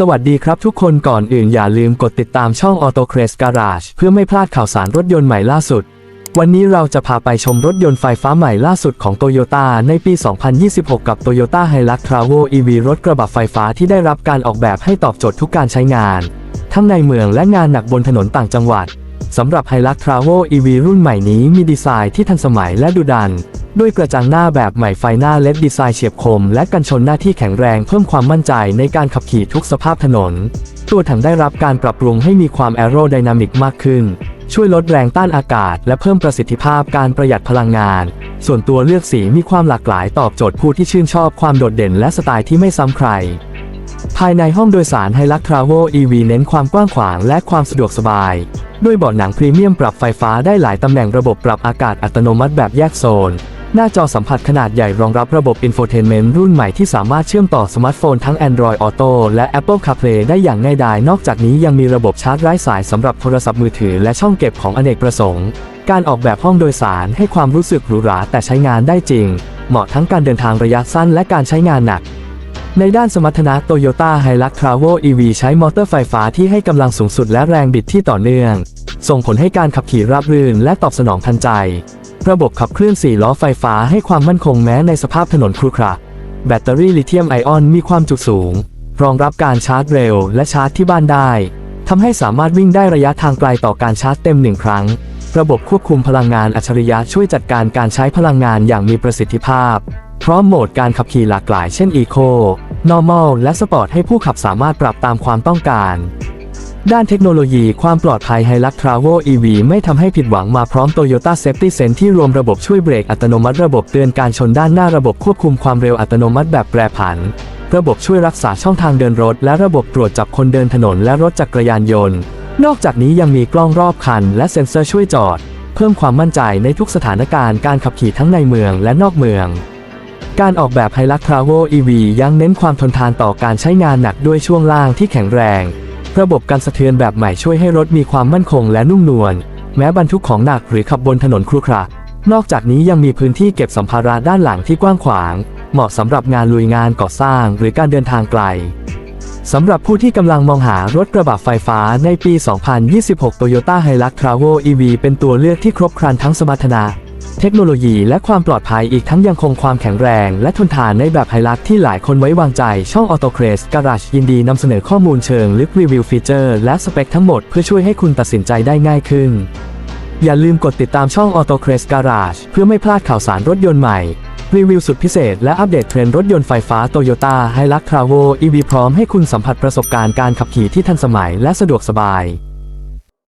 สวัสดีครับทุกคนก่อนอื่นอย่าลืมกดติดตามช่อง Auto c r a z Garage เพื่อไม่พลาดข่าวสารรถยนต์ใหม่ล่าสุด วันนี้เราจะพาไปชมรถยนต์ไฟฟ้าใหม่ล่าสุดของ Toyota ในปี 2026 กับ Toyota Hilux Travel EV รถกระบะไฟฟ้าที่ได้รับการออกแบบให้ตอบโจทย์ทุกการใช้งาน ทั้งในเมืองและงานหนักบนถนนต่างจังหวัดสำหรับ Hilux Travel EV รุ่นใหม่นี้มีดีไซน์ที่ทันสมัยและดุดัน ด้วยกระจังหน้าแบบใหม่ไฟหน้าเล็ดดีไซน์เฉียบคม และกันชนหน้าที่แข็งแรงเพิ่มความมั่นใจในการขับขี่ทุกสภาพถนน ตัวถังได้รับการปรับปรุงให้มีความแอโรไดนามิกมากขึ้น ช่วยลดแรงต้านอากาศ และเพิ่มประสิทธิภาพการประหยัดพลังงาน ส่วนตัวเลือกสีมีความหลากหลายตอบโจทย์ผู้ที่ชื่นชอบความโดดเด่นและสไตล์ที่ไม่ซ้ำใครภายในห้องโดยสาร Hilux Travel EV เน้นความกว้างขวางและความสะดวกสบาย ด้วยเบาะหนังพรีเมียมปรับไฟฟ้าได้หลายตำแหน่งระบบปรับอากาศอัตโนมัติแบบแยกโซน หน้าจอสัมผัสขนาดใหญ่รองรับระบบ Infotainment รุ่นใหม่ที่สามารถเชื่อมต่อสมาร์ทโฟนทั้ง Android Auto และ Apple CarPlay ได้อย่างง่ายดาย นอกจากนี้ยังมีระบบชาร์จไร้สายสำหรับโทรศัพท์มือถือและช่องเก็บของอเนกประสงค์ การออกแบบห้องโดยสารให้ความรู้สึกหรูหราแต่ใช้งานได้จริง เหมาะทั้งการเดินทางระยะสั้นและการใช้งานหนักในด้านสมรรถนะ Toyota Hilux Travel EV ใช้มอเตอร์ไฟฟ้าที่ให้กำลังสูงสุดและแรงบิดที่ต่อเนื่อง ส่งผลให้การขับขี่ราบรื่นและตอบสนองทันใจ ระบบขับเคลื่อน4ล้อไฟฟ้าให้ความมั่นคงแม้ในสภาพถนนครุขระแบตเตอรี่ลิเธียมไอออนมีความจุสูง รองรับการชาร์จเร็วและชาร์จที่บ้านได้ทำให้สามารถวิ่งได้ระยะทางไกลต่อการชาร์จเต็มหนึ่งครั้ง ระบบควบคุมพลังงานอัจฉริยะช่วยจัดการการใช้พลังงานอย่างมีประสิทธิภาพ พร้อมโหมดการขับขี่หลากหลายเช่น Eco Normal และ Sport ให้ผู้ขับสามารถปรับตามความต้องการ ด้านเทคโนโลยีความปลอดภัย Hilux Travel EV ไม่ทำให้ผิดหวังมาพร้อม Toyota Safety Sense ที่รวมระบบช่วยเบรกอัตโนมัติระบบเตือนการชนด้านหน้าระบบควบคุมความเร็วอัตโนมัติแบบแปรผัน ระบบช่วยรักษาช่องทางเดินรถ และระบบตรวจจับคนเดินถนนและรถจักรยานยนต์ นอกจากนี้ยังมีกล้องรอบคัน และเซ็นเซอร์ช่วยจอด เพิ่มความมั่นใจในทุกสถานการณ์การขับขี่ทั้งในเมืองและนอกเมืองการออกแบบ Hilux Travel EV ยังเน้นความทนทานต่อการใช้งานหนักด้วยช่วงล่างที่แข็งแรง ระบบการสะเทือนแบบใหม่ช่วยให้รถมีความมั่นคงและนุ่มนวล แม้บรรทุกของหนักหรือขับบนถนนครุขระ นอกจากนี้ยังมีพื้นที่เก็บสัมภาระด้านหลังที่กว้างขวาง เหมาะสำหรับงานลุยงานก่อสร้างหรือการเดินทางไกลสำหรับผู้ที่กำลังมองหารถกระบะไฟฟ้าในปี 2026 Toyota Hilux Travel EV เป็นตัวเลือกที่ครบครันทั้งสมรรถนะ เทคโนโลยีและความปลอดภัยอีกทั้งยังคงความแข็งแรง และทนทานในแบบไฮลักที่หลายคนไว้วางใจ ช่อง Auto c r a z Garage ยินดีนำเสนอข้อมูลเชิงลึกรีวิวฟีเจอร์และสเปคทั้งหมดเพื่อช่วยให้คุณตัดสินใจได้ง่ายขึ้น อย่าลืมกดติดตามช่อง Auto c r a z Garage เพื่อไม่พลาดข่าวสารรถยนต์ใหม่ รีวิวสุดพิเศษและอัปเดตเทรนด์รถยนต์ไฟฟ้า Toyota Hilux Travel EV พร้อมให้คุณสัมผัสประสบการณ์การขับขี่ที่ทันสมัยและสะดวกสบาย